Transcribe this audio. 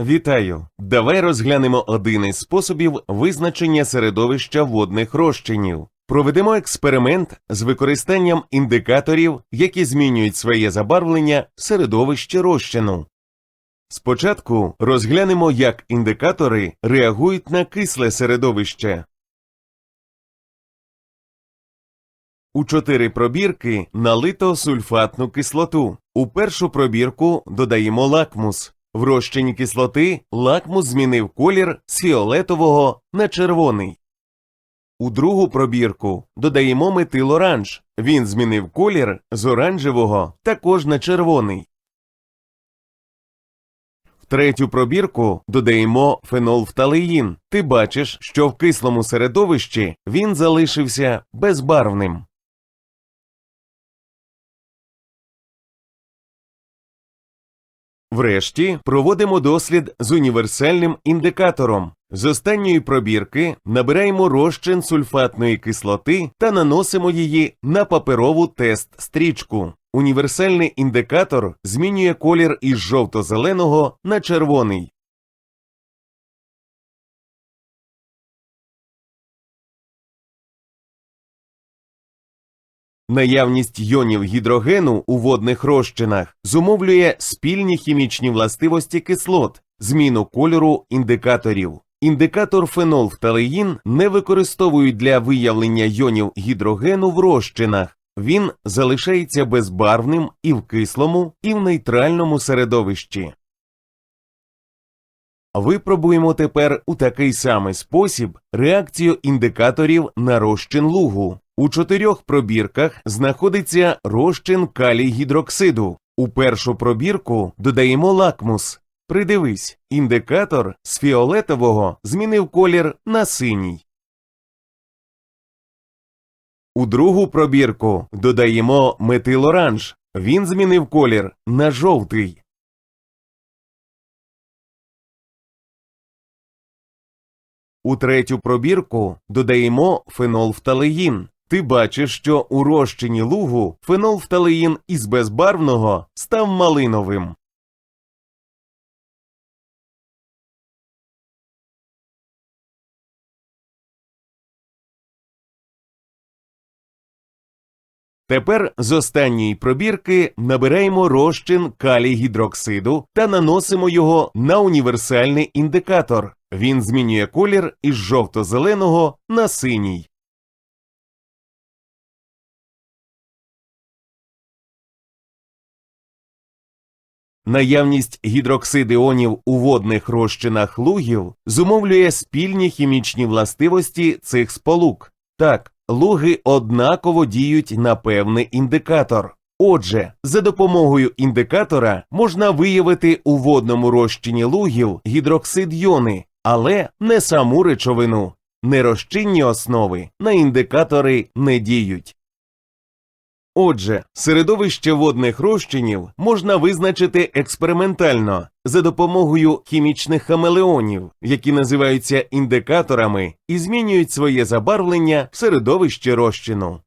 Вітаю! Давай розглянемо один із способів визначення середовища водних розчинів. Проведемо експеримент з використанням індикаторів, які змінюють своє забарвлення в середовищі розчину. Спочатку розглянемо, як індикатори реагують на кисле середовище. У чотири пробірки налито сульфатну кислоту. У першу пробірку додаємо лакмус. В розчині кислоти лакмус змінив колір з фіолетового на червоний. У другу пробірку додаємо метилоранж. Він змінив колір з оранжевого також на червоний. В третю пробірку додаємо фенолфталеїн. Ти бачиш, що в кислому середовищі він залишився безбарвним. Врешті проводимо дослід з універсальним індикатором. З останньої пробірки набираємо розчин сульфатної кислоти та наносимо її на паперову тест-стрічку. Універсальний індикатор змінює колір із жовто-зеленого на червоний. Наявність йонів гідрогену у водних розчинах зумовлює спільні хімічні властивості кислот, зміну кольору індикаторів. Індикатор фенолфталеїн не використовують для виявлення йонів гідрогену в розчинах. Він залишається безбарвним і в кислому, і в нейтральному середовищі. Випробуємо тепер у такий самий спосіб реакцію індикаторів на розчин лугу. У чотирьох пробірках знаходиться розчин калій гідроксиду. У першу пробірку додаємо лакмус. Придивись, індикатор з фіолетового змінив колір на синій. У другу пробірку додаємо метилоранж. Він змінив колір на жовтий. У третю пробірку додаємо фенолфталеїн. Ти бачиш, що у розчині лугу фенолфталеїн із безбарвного став малиновим. Тепер з останньої пробірки набираємо розчин калій гідроксиду та наносимо його на універсальний індикатор. Він змінює колір із жовто-зеленого на синій. Наявність гідроксидіонів у водних розчинах лугів зумовлює спільні хімічні властивості цих сполук. Так, луги однаково діють на певний індикатор. Отже, за допомогою індикатора можна виявити у водному розчині лугів гідроксид йони, але не саму речовину. Нерозчинні основи на індикатори не діють. Отже, середовище водних розчинів можна визначити експериментально за допомогою хімічних хамелеонів, які називаються індикаторами і змінюють своє забарвлення в середовищі розчину.